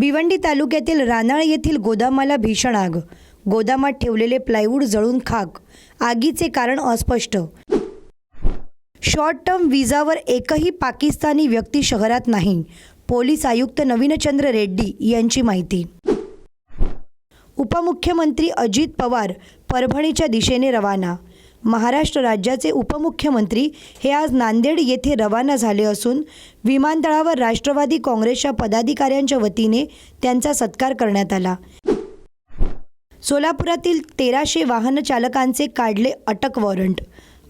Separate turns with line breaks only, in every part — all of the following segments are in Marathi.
भिवंडी तालुक्यातील रानाळ येथील गोदामाला भीषण आग. गोदामात ठेवलेले प्लायवूड जळून खाक. आगीचे कारण अस्पष्ट. शॉर्ट टर्म विजावर एकही पाकिस्तानी व्यक्ती शहरात नाही पोलीस आयुक्त नवीनचंद्र रेड्डी यांची माहिती. उपमुख्यमंत्री अजित पवार परभणीच्या दिशेने रवाना महाराष्ट्र राज्याचे उपमुख्यमंत्री हे आज नांदेड येथे रवाना झाले असून विमानतळावर राष्ट्रवादी काँग्रेसच्या पदाधिकाऱ्यांच्या वतीने त्यांचा सत्कार करण्यात आला. सोलापुरातील तेराशे वाहन चालकांचे काढले अटक वॉरंट.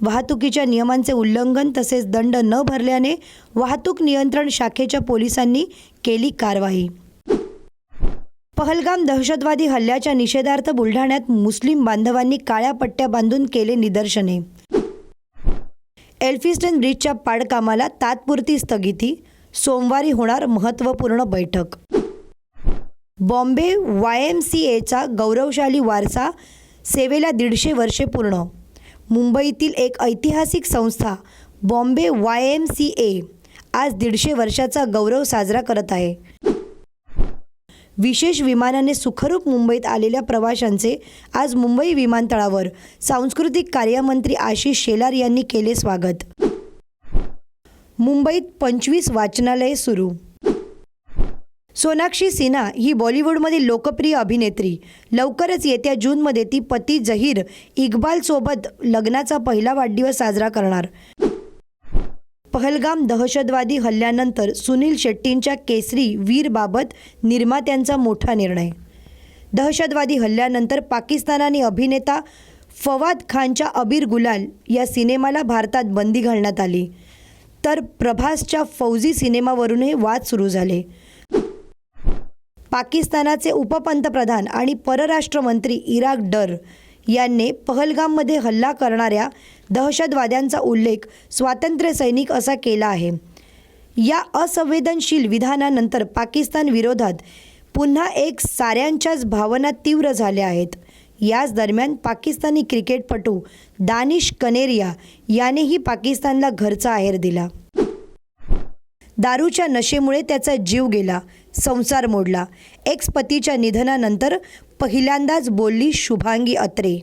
वाहतुकीच्या नियमांचे उल्लंघन तसेच दंड न भरल्याने वाहतूक नियंत्रण शाखेच्या पोलिसांनी केली कारवाई. पहलगाम दहशतवादी हल्ल्याच्या निषेधार्थ बुलढाण्यात मुस्लिम बांधवांनी काळ्या पट्ट्या बांधून केले निदर्शने. एल्फिस्टन ब्रिजच्या पाडकामाला तात्पुरती स्थगिती सोमवारी होणार महत्त्वपूर्ण बैठक. बॉम्बे वाय एम सी एचा गौरवशाली वारसा सेवेला दीडशे वर्षे पूर्ण. मुंबईतील एक ऐतिहासिक संस्था Bombay Y M C A आज दीडशे वर्षाचा गौरव साजरा करत आहे. विशेष विमानाने सुखरूप मुंबईत आलेल्या प्रवाशांचे आज मुंबई विमानतळावर सांस्कृतिक कार्यमंत्री आशिष शेलार यांनी केले स्वागत. मुंबईत पंचवीस वाचनालये सुरू. सोनाक्षी सिन्हा ही बॉलिवूडमधील लोकप्रिय अभिनेत्री. लवकरच येत्या जूनमध्ये ती पती जहीर इक्बालसोबत लग्नाचा पहिला वाढदिवस साजरा करणार. पहलगाम दहशतवादी हल्ल्यानंतर सुनील शेट्टींच्या केसरी वीरबाबत निर्मात्यांचा मोठा निर्णय. दहशतवादी हल्ल्यानंतर पाकिस्तानाने अभिनेता फवाद खानच्या अबीर गुलाल या सिनेमाला भारतात बंदी घालण्यात आली. तर प्रभासच्या फौजी सिनेमावरूनही वाद सुरू झाले. पाकिस्तानाचे उपपंतप्रधान आणि परराष्ट्र मंत्री इराक डर यांनी पहलगाममध्ये हल्ला करणाऱ्या दहशतवाद्यांचा उल्लेख स्वातंत्र्य सैनिक असा केला आहे. या असंवेदनशील विधानानंतर पाकिस्तान विरोधात पुन्हा एक साऱ्यांच्याच भावना तीव्र झाल्या आहेत. याच दरम्यान पाकिस्तानी क्रिकेटपटू दानिश कनेरिया यानेही पाकिस्तानला घरचा आहेर दिला. दारूच्या नशेमुळे त्याचा जीव गेला संसार मोडला. एक्स पतीच्या निधनानंतर पहिल्यांदाच बोलली शुभांगी अत्रे.